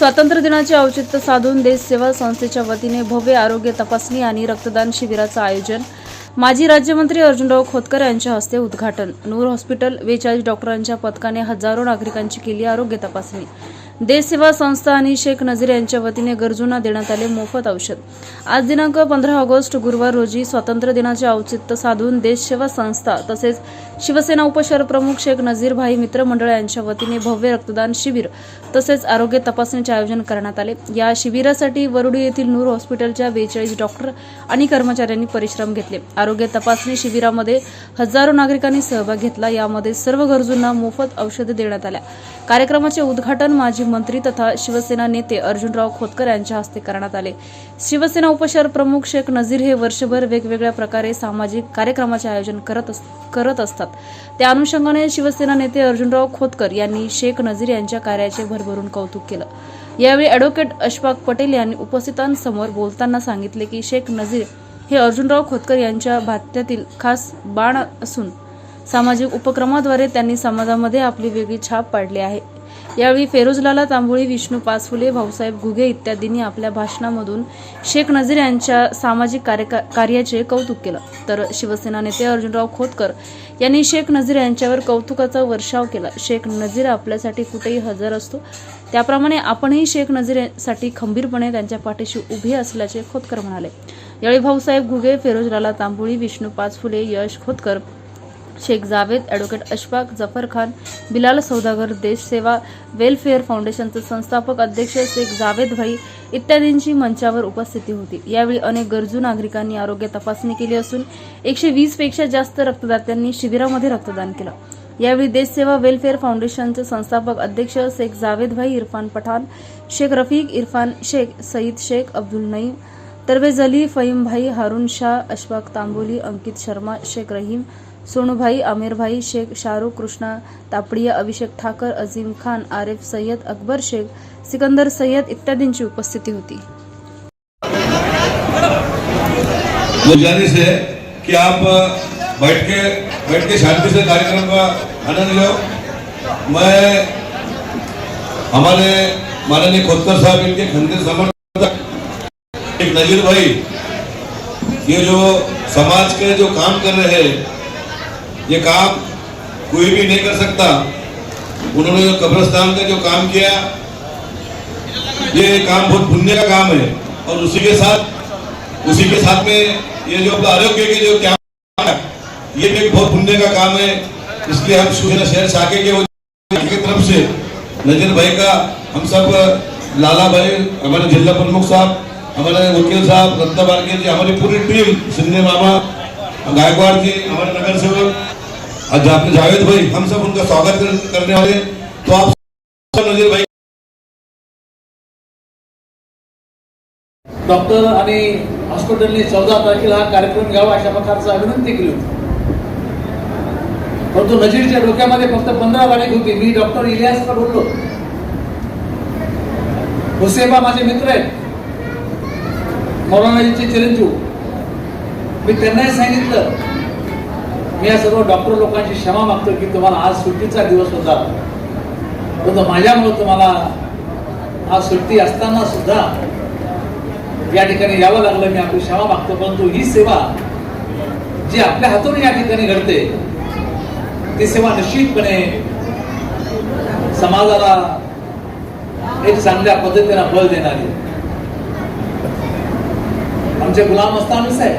स्वातंत्र्य दिनाचे औचित्य साधून देश सेवा संस्थेच्या वतीने भव्य आरोग्य तपासणी आणि रक्तदान शिबिराचं आयोजन माजी राज्यमंत्री अर्जुनराव खोतकर यांच्या हस्ते उद्घाटन. नूर हॉस्पिटल बेचाळीस डॉक्टरांच्या पथकाने हजारो नागरिकांची केली आरोग्य तपासणी. देश सेवा संस्था आणि शेख नझीर यांच्या वतीने गरजूंना देण्यात आले मोफत औषध. आज दिनांक पंधरा ऑगस्ट गुरुवार रोजी स्वातंत्र्य दिनाचे औचित्य साधून देश सेवा संस्था तसेच शिवसेना उपशहर प्रमुख शेख नझीर भाई मित्रमंडळ यांच्या वतीने भव्य रक्तदान शिबिर तसेच आरोग्य तपासणीचे आयोजन करण्यात आले. या शिबिरासाठी वरुडी येथील नूर हॉस्पिटलच्या बेचाळीस डॉक्टर आणि कर्मचाऱ्यांनी परिश्रम घेतले. आरोग्य तपासणी शिबिरामध्ये हजारो नागरिकांनी सहभाग घेतला. यामध्ये सर्व गरजूंना मोफत औषधे देण्यात आल्या. कार्यक्रमाचे उद्घाटन माजी मंत्री तथा शिवसेना नेते अर्जुनराव खोतकर यांच्या हस्ते करण्यात आले. शिवसेना उपशहर प्रमुख शेख नझीर हे वर्षभर वेगवेगळ्या प्रकारे सामाजिक कार्यक्रमाचे आयोजन करत अस- करत असतात. त्या अनुषंगाने शिवसेना नेते अर्जुनराव खोतकर यांनी शेख नझीर यांच्या कार्याचे भरभरून कौतुक केलं. यावेळी अॅडव्होकेट अशफाक पटेल यांनी उपस्थितांसमोर बोलताना सांगितले की शेख नझीर हे अर्जुनराव खोतकर यांच्या भात्यातील खास बाण असून सामाजिक उपक्रमाद्वारे त्यांनी समाजामध्ये आपली वेगळी छाप पाडली आहे. यावेळी फेरोजलाला तांबोळी विष्णू पाचफुले भाऊसाहेब घुगे इत्यादींनी आपल्या भाषणामधून शेख नझीर यांच्या सामाजिक कार्याचे कौतुक केलं. तर शिवसेना नेते अर्जुनराव खोतकर यांनी शेख नझीर यांच्यावर कौतुकाचा वर्षाव केला. शेख नझीर आपल्यासाठी कुठेही हजर असतो. त्याप्रमाणे आपणही शेख नझीरसाठी खंबीरपणे त्यांच्या पाठीशी उभे असल्याचे खोतकर म्हणाले. यावेळी भाऊसाहेब घुगे फेरोजलाला तांबोळी विष्णू पाचफुले यश खोतकर शेख जावेद ॲडव्होकेट अशफाक जफर खान बिलाल सौदागर देशसेवा वेलफेअर फाउंडेशनचे संस्थापक अध्यक्ष शेख जावेद भाई इत्यादींची मंचावर उपस्थिती होती. यावेळी अनेक गरजू नागरिकांनी आरोग्य तपासणी केली असून एकशे वीसपेक्षा जास्त रक्तदात्यांनी शिबिरामध्ये रक्तदान केलं. यावेळी देश सेवा वेलफेअर फाउंडेशनचे संस्थापक अध्यक्ष शेख जावेद भाई इरफान पठाण शेख रफीक इरफान शेख सईद शेख अब्दुल नईम तरवेज अली फहीमभाई हारून शाह अशफाक तांबोली अंकित शर्मा शेख रहीम सोनूभाई आमिरभाई शेख शाहरुख कृष्णा तापडिया अभिषेक ठाकर अझीम खान आरिफ सय्यद अकबर शेख सिकंदर सय्यद इत्यादींची उपस्थिती होती. गुजारिश कि आप बैठ के बैठ के शांति से कार्यक्रम का आनंद लो। मैं हमारे माननीय खोदकर साहब इनके खंडे समर्थक नजीर भाई, ये जो समाज के जो काम कर रहे हैं, ये काम कोई भी नहीं कर सकता। उन्होंने जो कब्रस्तान का जो काम किया, ये काम बहुत पुण्य का काम है। और उसी के साथ, उसी के साथ में ये जो आरोग्य के जो क्या ये भी बहुत पुण्य का काम है। इसलिए हम शिवसेना शहर शाखे की तरफ़ से नज़र भाई का हम सब, लाला भाई, हमारे जिला प्रमुख साहब हमारे वकील साहब रत्ना बारके जी हमारी पूरी टीम सिंधे मामा गायकवाड़ जी हमारे नगर सेवक जावेद भाई हम सब उनका स्वागत करने वाले तो आप नजीर भाई। डॉक्टर आणि हॉस्पिटलने चौदा तारखेला हा कार्यक्रम घ्यावा अशा प्रकारचा विनंती केली होती. परंतु नजीरच्या डोक्यामध्ये फक्त पंधरा वाढीक होती. मी डॉक्टर इलियासला बोललो. हुसेबा माझे मित्र आहेत. मौलानाजीचे चिरंजीव. मी त्यांनाही सांगितलं. मी या सर्व डॉक्टर लोकांची क्षमा मागतो की तुम्हाला आज सुट्टीचा दिवस होता. परंतु माझ्यामुळे तुम्हाला आज सुट्टी असताना सुद्धा या ठिकाणी यावं लागलं मी आपली क्षमा मागतो परंतु ही सेवा जी आपल्या हातून या ठिकाणी घडते ती सेवा निश्चितपणे समाजाला एक चांगल्या पद्धतीनं बळ देणारी आमचे गुलाम अस्तामी साहेब.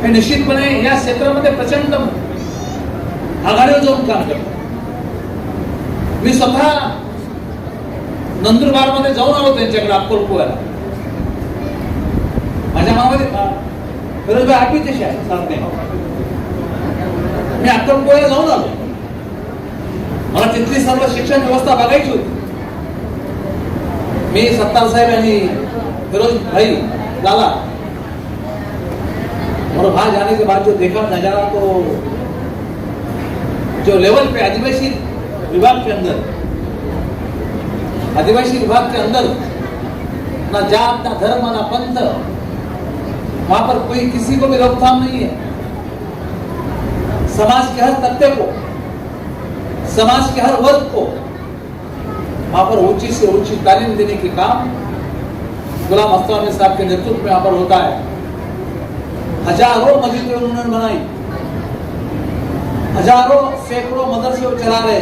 हे निश्चितपणे या क्षेत्रामध्ये प्रचंड आघाडीवर जाऊन काम करतात. मी स्वतः नंदुरबारमध्ये जाऊन आलो त्यांच्याकडे अक्कलकुव्याला. माझ्या मामाचे फिरोजबाई आठवी कशी आहे सांगते मी अक्कलकुव्याला जाऊन आलो. मला तिथली सर्व शिक्षण व्यवस्था बघायची होती. मी सत्तार साहेब आणि फिरोज भाई लाला और वहाँ जाने के बाद जो देखा नज़ारा तो जो लेवल पे आदिवासी विभाग के अंदर, आदिवासी विभाग के अंदर, ना जात, ना धर्म, ना पंथ, वहाँ पर कोई किसी को भी रोकथाम नहीं है। समाज के हर तबके को, समाज के हर वर्ग को, वहाँ पर ऊँची से ऊँची तालीम देने के काम गुलाम अस्तानी साहब के नेतृत्व में यहाँ पर होता है। हज़ारों मस्जिदें उन्होंने बनाई। हज़ारों सैकड़ों मदरसे चला रहे।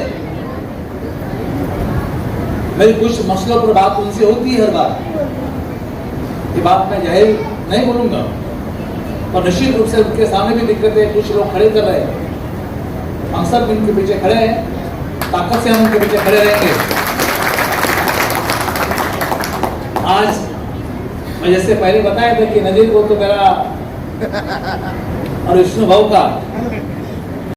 मेरी कुछ मसलों पर बात उनसे होती है हर बार। ये बात मैं ज़ाहिर नहीं बोलूँगा। और निश्चित रूप से उनके सामने भी दिक्कतें कुछ लोग खड़े कर रहे हैं। हम सब इनके पीछे खड़े हैं। ताकत से हम उनके पीछे खड़े रहेंगे। आज जैसे पहले बताया था कि नदीर को तो मेरा और विष्णु भाव का।